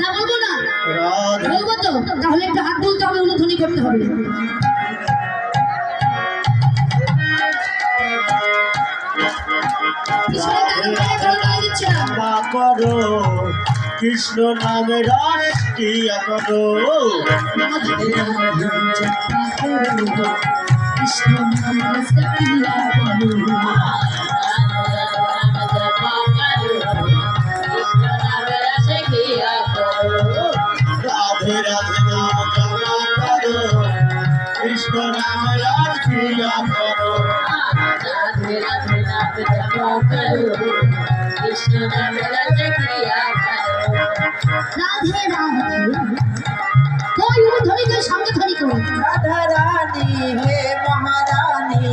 না বলব না? বলব তো। তাহলে একটু হাত তুলতে হবে অনুধ্বনি করতে হবে। করো কৃষ্ণ নামে রস করো কৃষ্ণ নামে কৃষ্ণ নামে রাখিয়া করো রাধে রাধে রাধে করো কৃষ্ণ নামে রাধে প্রিয়া করো রাধে রাধে কই ধরি কই সঙ্গে ধরি কই রাধা রানী হে মহারানী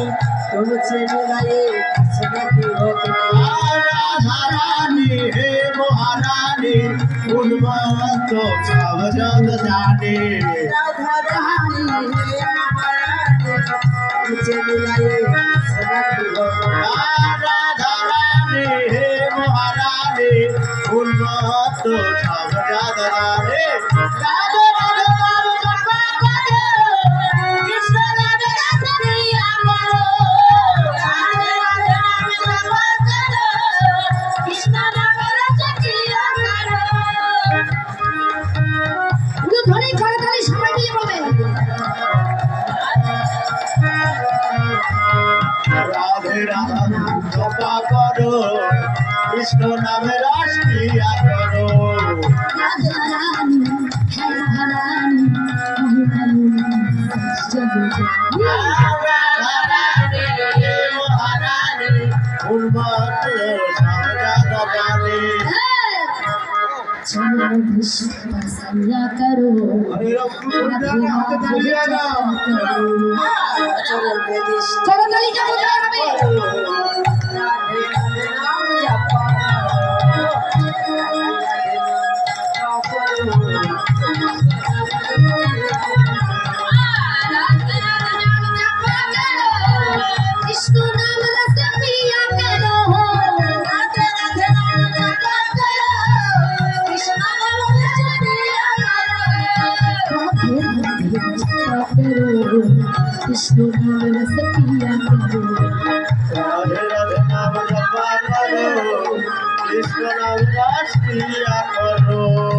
तुमसे मिलाए किसने की होती राधा रानी हे महारानी उन्मा तो सब जग जाने राधा रानी हे রাধা রানী হে মহারানী উন্মত্ত কৃষ্ণ নামে রাস করো संज्ञा करो Vishnu Namana Sakiya Karo Radhe Radhe Namana Karo Vishnu Namana Sakiya Karo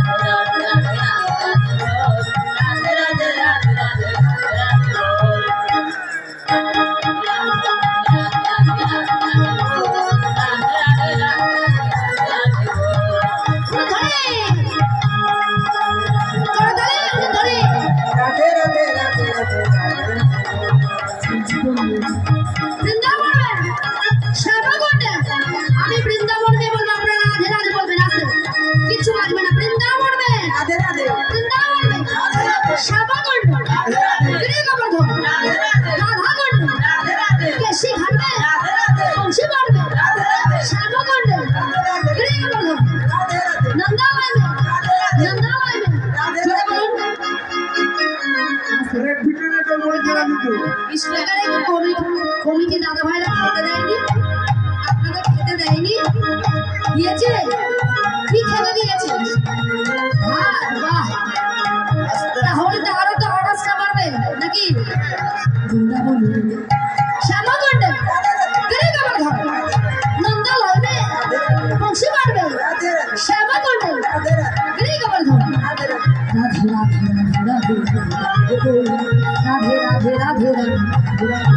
দিয়েছে কি খেতে দিয়েছে তাহলে তো আরও তো আওয়াজটা বাড়বে নাকি বৃন্দাবন শ্যামাগণ্ডে গিরিগোবর ঘর নন্দা লড়বে বংশী বাড়বে শ্যামাগণ্ডে গিরিগোবর ঘর রাধে রাধে রাধে রাধে রাধে রাধে রাধে রাধে রাধে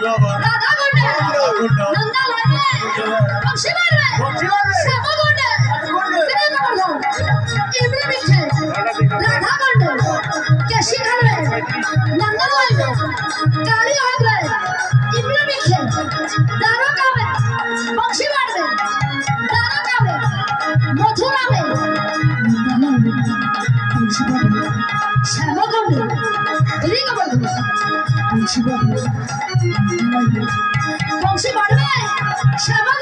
গিরিগোবর্ধন শ্যামাকুণ্ডে